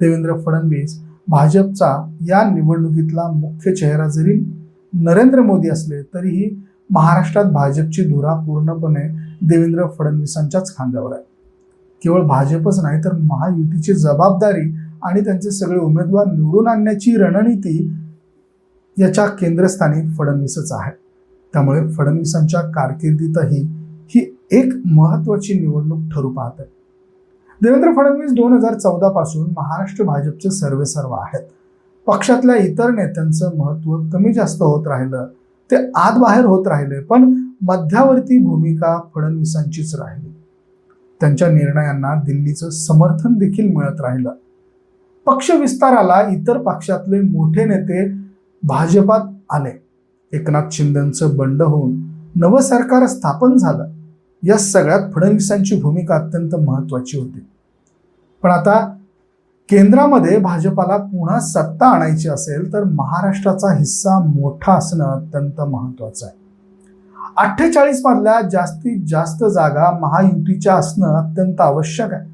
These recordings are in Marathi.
देवेंद्र फडणवीस भाजपचा या निवडणुकीतला मुख्य चेहरा जरी नरेंद्र मोदी असले तरीही महाराष्ट्रात भाजपची धुरा पूर्णपणे देवेंद्र फडणवीसांच्याच खांद्यावर आहे. केवळ भाजपच नाही तर महायुतीची जबाबदारी आणि त्यांचे सगळे उमेदवार निवडून आणण्याची रणनीती याच्या केंद्रस्थानी फडणवीसच आहे. त्यामुळे फडणवीसांच्या कारकिर्दीतही ही एक महत्वाची निवडणूक ठरू पाहत. आहे देवेंद्र फडणवीस दोन हजार चौदा पासून महाराष्ट्र भाजपचे सर्वेसर्व आहेत. पक्षातल्या इतर नेत्यांचं महत्त्व कमी जास्त होत राहिलं ते आत बाहेर होत राहिले पण मध्यावर्ती भूमिका फडणवीसांचीच राहिली. त्यांच्या निर्णयांना दिल्लीचं समर्थन देखील मिळत राहिलं. पक्ष विस्ताराला इतर पक्षातले मोठे नेते भाजपात आले. एकनाथ शिंदेचं बंड होऊन नवं सरकार स्थापन झालं. या सगळ्यात फडणवीसांची भूमिका अत्यंत महत्त्वाची होती. पण आता केंद्रामध्ये भाजपाला पुन्हा सत्ता आणायची असेल तर महाराष्ट्राचा हिस्सा मोठा असणं अत्यंत महत्त्वाचं आहे. अठ्ठेचाळीस मधल्या जास्तीत जास्त जागा महायुतीच्या असणं अत्यंत आवश्यक आहे.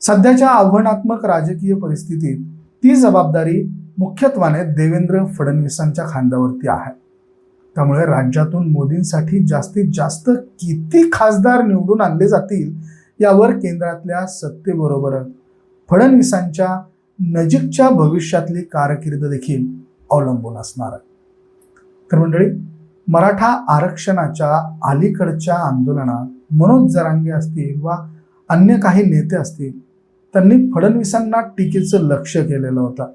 सध्याच्या आव्हानात्मक राजकीय परिस्थितीत ती जबाबदारी मुख्यत्वाने देवेंद्र फडणवीसांच्या खांद्यावरती आहे. त्यामुळे राज्यातून मोदींसाठी जास्तीत जास्त किती खासदार निवडून आणले जातील यावर केंद्रातल्या सत्तेबरोबरच फडणवीसांच्या नजीकच्या भविष्यातली कारकीर्द देखील अवलंबून असणार आहे. तर मंडळी मराठा आरक्षणाच्या अलीकडच्या आंदोलनात मनोज जरांगे असतील वा अन्य काही नेते असतील त्यांनी फडणवीसांना टीकेचं लक्ष केलेलं होतं.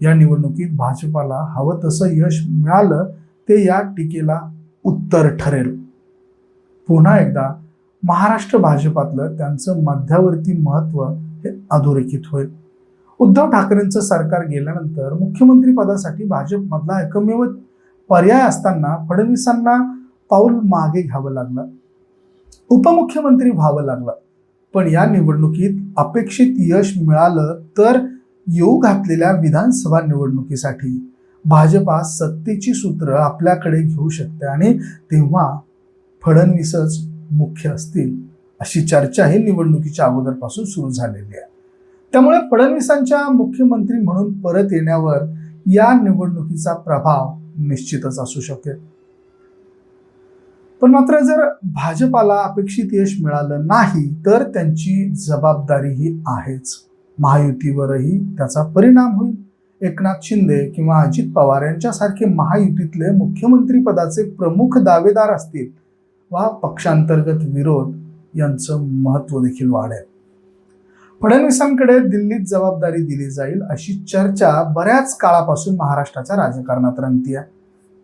या निवडणुकीत भाजपाला हवं तसं यश मिळालं ते या टीकेला उत्तर ठरेल. पुन्हा एकदा महाराष्ट्र भाजपातलं त्यांचं मध्यावर्ती महत्त्व हे अधोरेखित होईल. उद्धव ठाकरेंचं सरकार गेल्यानंतर मुख्यमंत्री पदासाठी भाजपमधला एकमेव पर्याय असताना फडणवीसांना पाऊल मागे घ्यावं लागलं. उपमुख्यमंत्री व्हावं लागलं. पण या निवडणुकीत अपेक्षित यश मिळालं तर येऊ घातलेल्या विधानसभा निवडणुकीसाठी. भाजपा सत्तेची सूत्र आपल्याकडे घेऊ शकते आणि तेव्हा फडणवीसच मुख्य असतील अशी चर्चा ही निवडणुकीच्या अगोदरपासून सुरू झालेली आहे. त्यामुळे फडणवीसांच्या मुख्यमंत्री म्हणून परत येण्यावर या निवडणुकीचा प्रभाव निश्चितच असू शकेल. पण मात्र जर भाजपाला अपेक्षित यश मिळालं नाही तर त्यांची जबाबदारी ही आहेच. महायुतीवरही त्याचा परिणाम होईल. एकनाथ शिंदे किंवा अजित पवार यांच्यासारखे महायुतीतले मुख्यमंत्री पदाचे प्रमुख दावेदार असतील वा पक्षांतर्गत विरोध यांचं महत्त्व देखील वाढेल. फडणवीसांकडे दिल्लीत जबाबदारी दिली जाईल अशी चर्चा बऱ्याच काळापासून महाराष्ट्राच्या राजकारणात रंगती आहे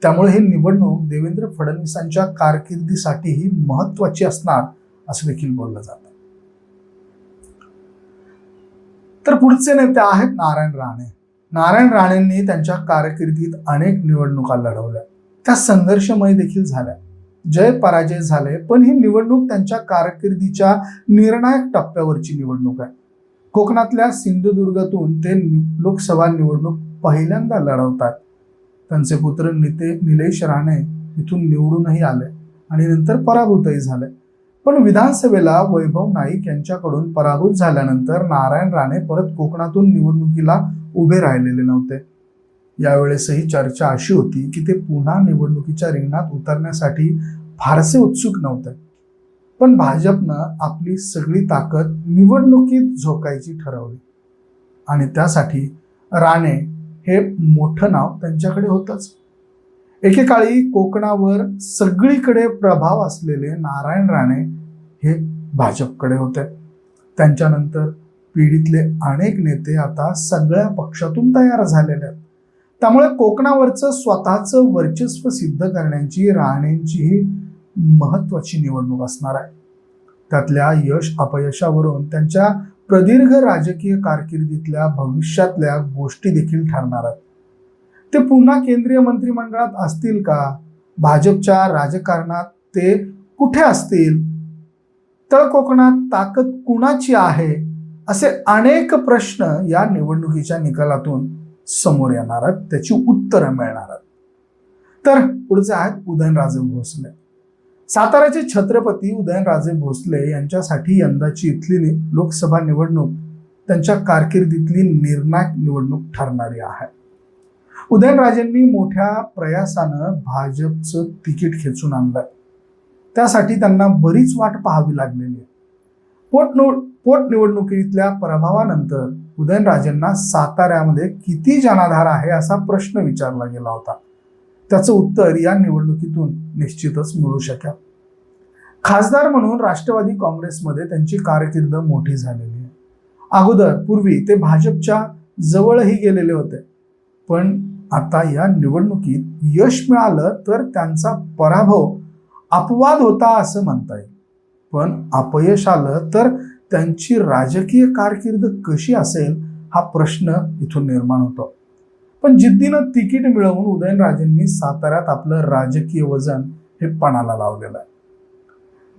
त्यामुळे ही निवडणूक देवेंद्र फडणवीसांच्या कारकिर्दीसाठीही महत्वाची असणार असं देखील बोललं जातं. तर पुढचे नेते आहेत नारायण राणे. नारायण राणेंनी त्यांच्या कारकिर्दीत अनेक निवडणुका लढवल्या. त्या संघर्षमय देखील झाल्या. जय पराजय झाले पण ही निवडणूक त्यांच्या कारकिर्दीच्या निर्णायक टप्प्यावरची निवडणूक आहे. कोकणातल्या सिंधुदुर्गातून ते नि- लोकसभा निवडणूक पहिल्यांदा लढवतात. त्यांचे पुत्र निते निलेश राणे इथून निवडूनही आले आणि नंतर पराभूतही झाले. पण विधानसभेला वैभव नाईक यांच्याकडून पराभूत झाल्यानंतर नारायण राणे परत कोकणातून निवडणुकीला उभे राहिलेले नव्हते. यावेळेसही चर्चा अशी होती की ते पुन्हा निवडणुकीच्या रिंगणात उतरण्यासाठी फारसे उत्सुक नव्हते. पण भाजपनं आपली सगळी ताकद निवडणुकीत झोकायची ठरवली. आणि त्यासाठी राणे हे मोठं नाव त्यांच्याकडे होतंच. एकेकाळी कोकणावर सगळीकडे प्रभाव असलेले नारायण राणे हे भाजपकडे होते. त्यांच्यानंतर पिढीतले अनेक नेते आता सगळ्या पक्षातून तयार झालेले आहेत. त्यामुळे कोकणावरचं स्वतःचं वर्चस्व सिद्ध करण्याची राहण्याची ही महत्वाची निवडणूक असणार आहे. त्यातल्या यश अपयशावरून त्यांच्या प्रदीर्घ राजकीय कारकिर्दीतल्या भविष्यातल्या गोष्टी देखील ठरणार आहेत. ते पुन्हा केंद्रीय मंत्रिमंडळात असतील का? भाजपच्या राजकारणात ते कुठे असतील? तळ कोकणात ताकद कुणाची आहे? असे अनेक प्रश्न या निवडणुकीच्या निकालातून समोर येणार आहेत त्याची उत्तरं मिळणार आहेत. तर पुढचे आहेत उदयनराजे भोसले. साताऱ्याचे छत्रपती उदयनराजे भोसले यांच्यासाठी यंदाची इथली लोकसभा निवडणूक त्यांच्या कारकिर्दीतली निर्णायक निवडणूक ठरणारी आहे. उदयनराजेंनी मोठ्या प्रयासानं भाजपचं तिकीट खेचून आणलं. त्यासाठी त्यांना बरीच वाट पाहावी लागलेली आहे. पोटनिव पोटनिवडणुकीतल्या पराभवानंतर उदयनराजेंना साताऱ्यामध्ये किती जनाधार आहे असा प्रश्न विचारला गेला होता. त्याचं उत्तर या निवडणुकीतून निश्चितच मिळू शकेल. खासदार म्हणून राष्ट्रवादी काँग्रेसमध्ये त्यांची कारकीर्द मोठी झालेली आहे. अगोदर पूर्वी ते भाजपच्या जवळही गेलेले होते. पण आता या निवडणुकीत यश मिळालं तर त्यांचा पराभव अपवाद होता असं म्हणता येईल. पण अपयश आलं तर त्यांची राजकीय कारकीर्द कशी असेल हा प्रश्न इथून निर्माण होतो. पण जिद्दीनं तिकीट मिळवून उदयनराजेंनी साताऱ्यात आपलं राजकीय वजन हे पणाला लावलेलं आहे.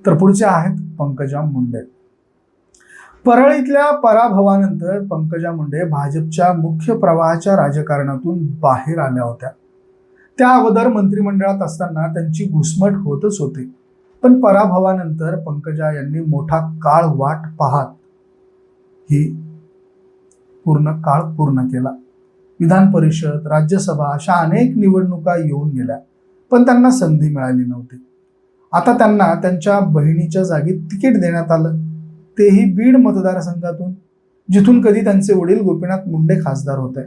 तर पुढचे आहेत पंकजा मुंडे. परळीतल्या पराभवानंतर पंकजा मुंडे भाजपच्या मुख्य प्रवाहाच्या राजकारणातून बाहेर आल्या होत्या. त्या अगोदर मंत्रिमंडळात असताना त्यांची घुसमट होतच होती. पण पराभवानंतर पंकजा यांनी मोठा काळ वाट पाहत ही पूर्ण काळ पूर्ण केला. विधान परिषद राज्यसभा अशा अनेक निवडणुका येऊन गेल्या पण त्यांना संधी मिळाली नव्हती. आता त्यांना त्यांच्या बहिणीच्या जागी तिकीट देण्यात आलं. तेही बीड मतदारसंघातून जिथून कधी त्यांचे वडील गोपीनाथ मुंडे खासदार होते.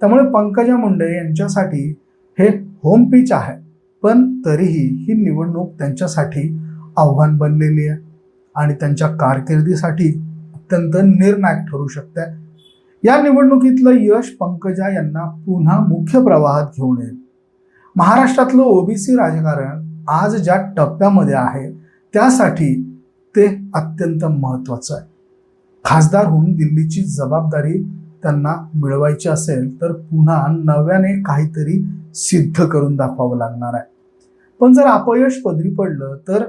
त्यामुळे पंकजा मुंडे यांच्यासाठी हे होम पिच आहे. पण तरीही ही निवडणूक त्यांच्यासाठी आव्हान बनलेली आहे. आणि त्यांच्या कारकिर्दीसाठी अत्यंत निर्णायक ठरू शकते. या निवडणुकीतलं यश पंकजा यांना पुन्हा मुख्य प्रवाहात घेऊन येईल. महाराष्ट्रातलं ओबीसी राजकारण आज ज्या टप्प्यामध्ये आहे त्यासाठी ते अत्यंत महत्त्वाचं आहे. खासदार होऊन दिल्लीची जबाबदारी त्यांना मिळवायची असेल तर पुन्हा नव्याने काहीतरी सिद्ध करून दाखवावं लागणार आहे. पण जर अपयश पदरी पडलं तर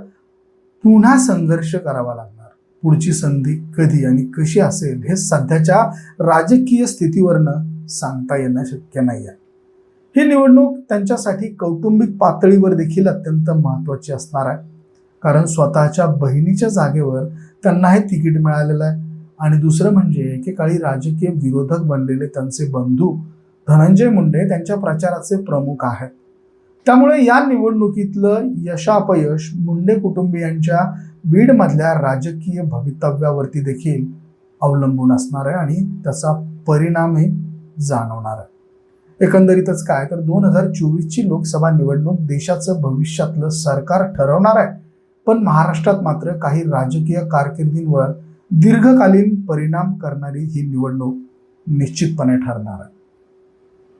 पुन्हा संघर्ष करावा लागणार. पुढची संधी कधी आणि कशी असेल हे सध्याच्या राजकीय स्थितीवरनं सांगता येणं शक्य नाही आहे. ही निवडणूक त्यांच्यासाठी कौटुंबिक पातळीवर देखील अत्यंत महत्वाची असणार आहे. कारण स्वतःच्या बहिणीच्या जागेवर त्यांना हे तिकीट मिळालेलं आहे. आणि दुसरं म्हणजे एकेकाळी राजकीय विरोधक बनलेले त्यांचे बंधू धनंजय मुंडे त्यांच्या प्रचाराचे प्रमुख आहेत. त्यामुळे या निवडणुकीतलं यशापयश मुंडे कुटुंबियांच्या बीडमधल्या राजकीय भवितव्यावरती देखील अवलंबून असणार आहे आणि त्याचा परिणामही जाणवणार आहे. एकंदरीतच काय तर दोन हजार चोवीसची लोकसभा निवडणूक देशाचं भविष्यातलं सरकार ठरवणार आहे. पण महाराष्ट्रात मात्र काही राजकीय कारकिर्दींवर दीर्घकालीन परिणाम करणारी ही निवडणूक निश्चितपणे ठरणार आहे.